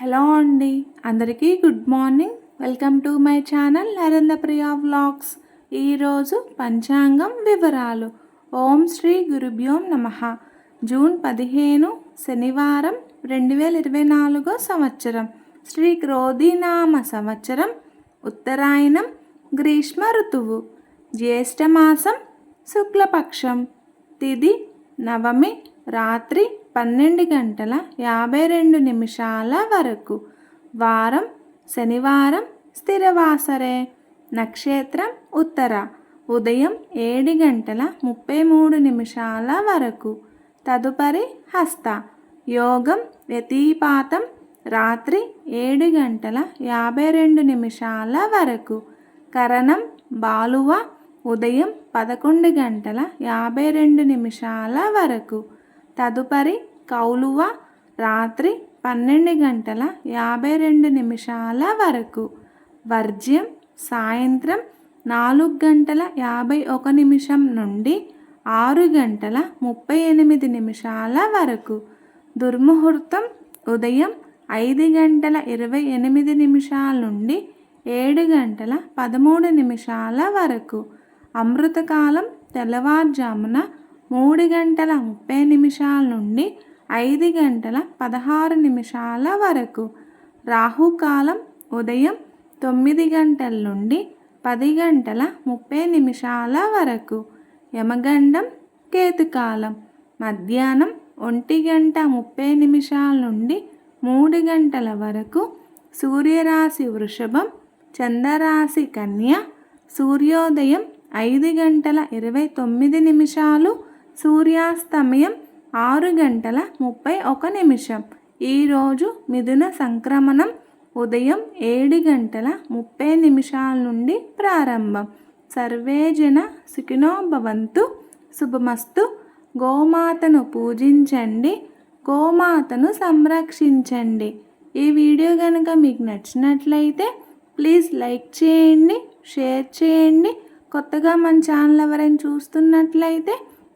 Hello అండి. అందరికీ good morning. Welcome to my channel Narendrapriya vlogs. ఈరోజు పంచాంగం వివరాలు. ఓం శ్రీ గురుభ్యోం నమ. జూన్ పదిహేను శనివారం రెండు వేల ఇరవై నాలుగో సంవత్సరం. శ్రీ క్రోధినామ సంవత్సరం. ఉత్తరాయణం గ్రీష్మ ఋతువు. జ్యేష్ఠమాసం శుక్లపక్షం. తిది నవమి రాత్రి పన్నెండు గంటల యాభై రెండు నిమిషాల వరకు. వారం శనివారం స్థిరవాసరే. నక్షత్రం ఉత్తర. ఉదయం ఏడు గంటల ముప్పై మూడు నిమిషాల వరకు. తదుపరి హస్త. యోగం వ్యతిపాతం. రాత్రి ఏడు గంటల యాభై రెండు నిమిషాల వరకు. కరణం బాలువ. ఉదయం పదకొండు గంటల యాభై రెండు నిమిషాల వరకు. తదుపరి కౌలువ రాత్రి పన్నెండు గంటల యాభై రెండు నిమిషాల వరకు. వర్జ్యం సాయంత్రం నాలుగు గంటల యాభై ఒక నిమిషం నుండి ఆరు గంటల ముప్పై ఎనిమిది నిమిషాల వరకు. దుర్ముహూర్తం ఉదయం ఐదు గంటల ఇరవై ఎనిమిది నిమిషాల నుండి ఏడు గంటల పదమూడు నిమిషాల వరకు. అమృతకాలం తెల్లవారుజామున మూడు గంటల ముప్పై నిమిషాల నుండి ఐదు గంటల పదహారు నిమిషాల వరకు. రాహుకాలం ఉదయం తొమ్మిది గంటల నుండి పది గంటల ముప్పై నిమిషాల వరకు. యమగండం కేతుకాలం మధ్యాహ్నం ఒంటి గంట ముప్పై నిమిషాల నుండి మూడు గంటల వరకు. సూర్యరాశి వృషభం చంద్రరాశి కన్య సూర్యోదయం ఐదు గంటల ఇరవై తొమ్మిది నిమిషాలు సూర్యాస్తమయం ఆరు గంటల ముప్పై ఒక నిమిషం. ఈరోజు మిథున సంక్రమణం ఉదయం ఏడు గంటల ముప్పై నిమిషాల నుండి ప్రారంభం. సర్వేజన సుఖినో భవంతు. శుభమస్తు. గోమాతను పూజించండి. గోమాతను సంరక్షించండి. ఈ వీడియో కనుక మీకు నచ్చినట్లయితే ప్లీజ్ లైక్ చేయండి షేర్ చేయండి. కొత్తగా మన ఛానల్ ఎవరైనా చూస్తున్నట్లయితే